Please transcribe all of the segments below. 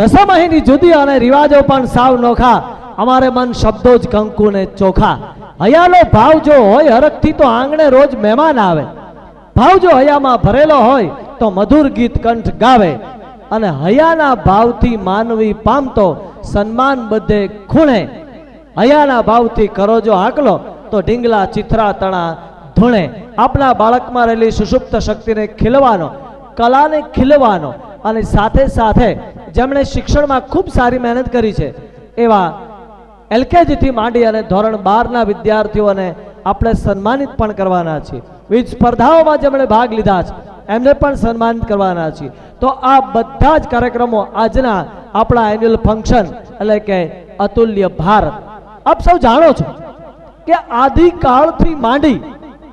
રસમ અહીંની જુદી અને રિવાજો પણ સાવ નોખા. અમારે મન શબ્દો જ કંકુ ને ચોખા. હયાનો ભાવ જો હોય, હરખથી તો આંગણે રોજ મહેમાન આવે. ભાવ જો હયામાં ભરેલો હોય, તો મધુર ગીત કંઠ ગાવે. અને હયાના ભાવથી માનવી પામતો, સન્માન બધે ખૂણે. હયાના ભાવથી કરો જો આકલો, તો ઢીંગલા ચિત્રા તણા ધૂણે. આપણા બાળકમાં રહેલી સુષુપ્ત શક્તિને ખીલવાનો, કલાને ખીલવાનો અને સાથે સાથે જેમણે શિક્ષણમાં ખૂબ સારી મહેનત કરી છે, એવા એલકેજીથી માંડી અને ધોરણ બારના વિદ્યાર્થીઓને આપણે સન્માનિત પણ કરવાના છીએ. વિવિધ સ્પર્ધાઓમાં જેમણે ભાગ લીધા છે, એમને પણ સન્માનિત કરવાના છીએ. તો આ બધા જ કાર્યક્રમો આજના આપણા એન્યુઅલ ફંક્શન એટલે કે અતુલ્ય ભારત. આપ સૌ જાણો છો કે આદિકાળથી માંડી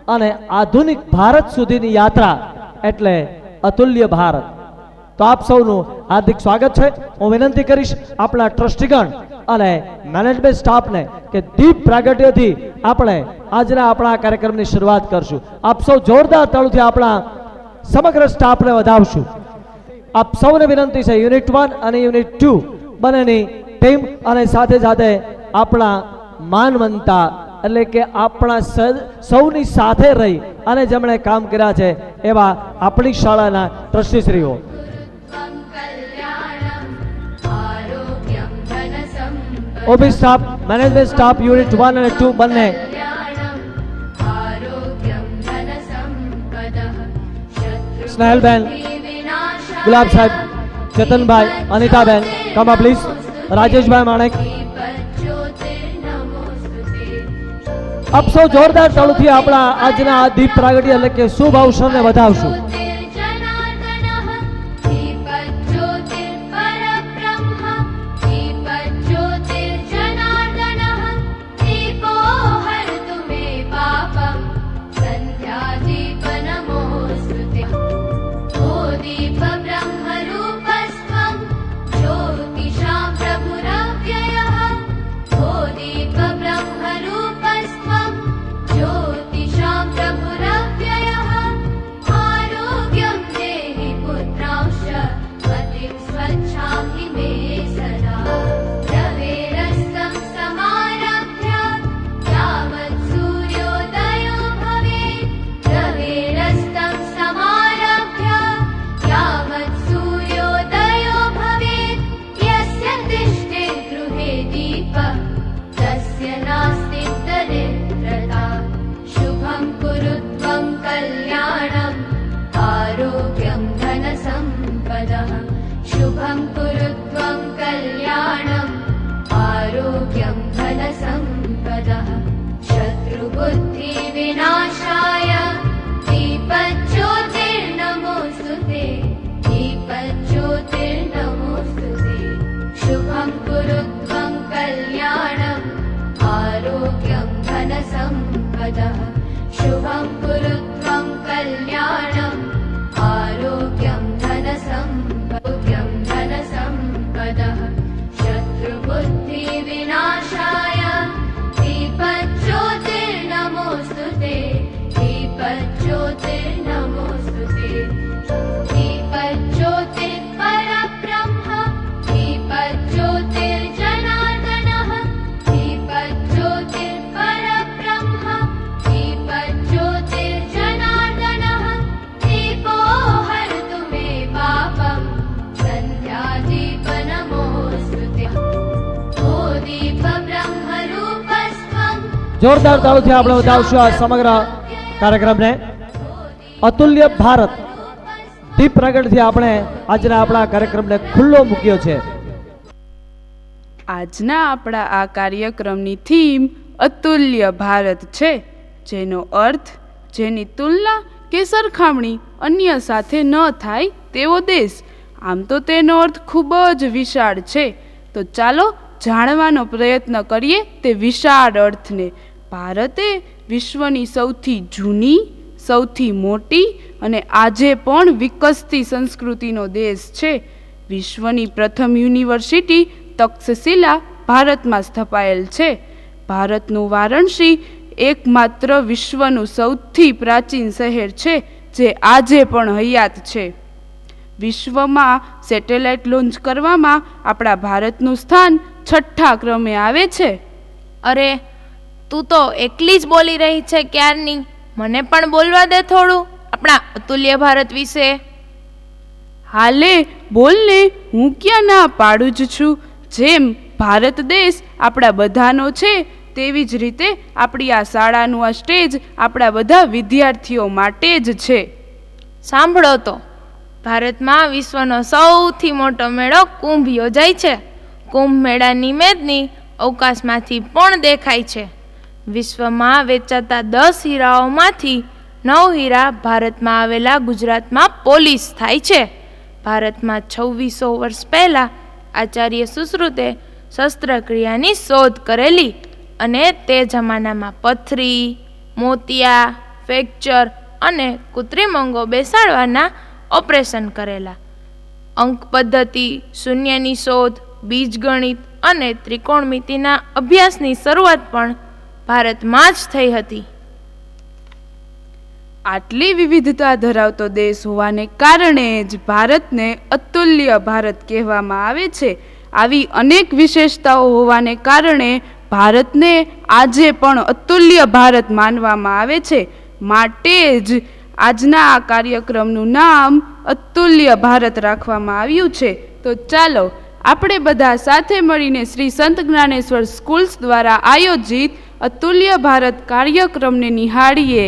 અને આધુનિક ભારત સુધીની યાત્રા એટલે અતુલ્ય ભારત. તો આપ સૌનું હાર્દિક સ્વાગત છે. હું વિનંતી કરીશ આપણા ટ્રસ્ટીગણ અને મેનેજમેન્ટ સ્ટાફને કે દીપ પ્રાગટ્યથી આપણે આજના આપણા કાર્યક્રમની શરૂઆત કરશું. આપ સૌ જોરદાર તળથી આપણા સમગ્ર સ્ટાફને વધાવશું. આપ સૌને વિનંતી છે યુનિટ વન અને યુનિટ ટુ બંનેની ટીમ અને સાથે સાથે આપણા માનવંતા એટલે કે આપણા સૌની સાથે રહી અને જેમણે કામ કર્યા છે એવા આપણી શાળાના ટ્રસ્ટીશ્રીઓ. Office staff management staff unit one અને ટુ બંને સ્નેહલબેન ગુલાબ સાહેબ ચેતનભાઈ અનિતાબેન કમા પ્લીઝ રાજેશભાઈ માણેક આપ સૌ જોરદાર તળુથી આપણા આજના આ દીપ પ્રાગટ્ય એટલે કે શુભ અવસરને વધાવશું। शुभं कुरु त्वं कल्याणम् જોરદાર તાળુથી આપણે વધાવશું આ સમગ્ર કાર્યક્રમને. અતુલ્ય ભારત દીપ પ્રગટથી આપણે આજના આપણા કાર્યક્રમને ખુલ્લો મૂક્યો છે. આજના આપણા આ કાર્યક્રમની થીમ અતુલ્ય ભારત છે, જેનો અર્થ જેની તુલના કે સરખામણી અન્ય સાથે ન થાય તેવો દેશ. આમ તો તેનો અર્થ ખૂબ જ વિશાળ છે. તો ચાલો જાણવાનો પ્રયત્ન કરીએ તે વિશાળ અર્થને. ભારતે વિશ્વની સૌથી જૂની, સૌથી મોટી અને આજે પણ વિકસતી સંસ્કૃતિનો દેશ છે. વિશ્વની પ્રથમ યુનિવર્સિટી તક્ષશિલા ભારતમાં સ્થપાયેલ છે. ભારતનું વારાણસી એકમાત્ર વિશ્વનું સૌથી પ્રાચીન શહેર છે, જે આજે પણ હયાત છે. વિશ્વમાં સેટેલાઇટ લોન્ચ કરવામાં આપણા ભારતનું સ્થાન છઠ્ઠા ક્રમે આવે છે. અરે તું તો એકલી જ બોલી રહી છે ક્યારની? મને પણ બોલવા દે થોડું આપણા અતુલ્ય ભારત વિશે. હાલે બોલને હું ક્યાં ના પાડું જ છું? જેમ ભારત દેશ આપણા બધાનો છે તેવી જ રીતે આપણી આ શાળાનું આ સ્ટેજ આપણા બધા વિદ્યાર્થીઓ માટે જ છે. સાંભળો તો ભારતમાં વિશ્વનો સૌથી મોટો મેળો કુંભ યોજાય છે. કુંભ મેળાની મેદની અવકાશમાંથી પણ દેખાય છે. વિશ્વમાં વેચાતા દસ હીરાઓમાંથી નવ હીરા ભારતમાં આવેલા ગુજરાતમાં પોલીસ થાય છે. ભારતમાં છવ્વીસો વર્ષ પહેલાં આચાર્ય સુશ્રુતે શસ્ત્રક્રિયાની શોધ કરેલી અને તે જમાનામાં પથરી, મોતિયા, ફ્રેક્ચર અને કૃત્રિમ અંગો બેસાડવાના ઓપરેશન કરેલા. અંક પદ્ધતિ, શૂન્યની શોધ, બીજગણિત અને ત્રિકોણમિતિના અભ્યાસની શરૂઆત પણ ભારતમાં જ થઈ હતી. આટલી વિવિધતા ધરાવતો દેશ હોવાને કારણે જ ભારતને અતુલ્ય ભારત કહેવામાં આવે છે. આવી અનેક વિશેષતાઓ હોવાને કારણે ભારતને આજે પણ અતુલ્ય ભારત માનવામાં આવે છે. માટે જ આજના આ કાર્યક્રમનું નામ અતુલ્ય ભારત રાખવામાં આવ્યું છે. તો ચાલો, આપણે બધા સાથે મળીને શ્રી સંત જ્ઞાનેશ્વર સ્કૂલ્સ દ્વારા આયોજિત અતુલ્ય ભારત કાર્યક્રમને નિહાળીએ.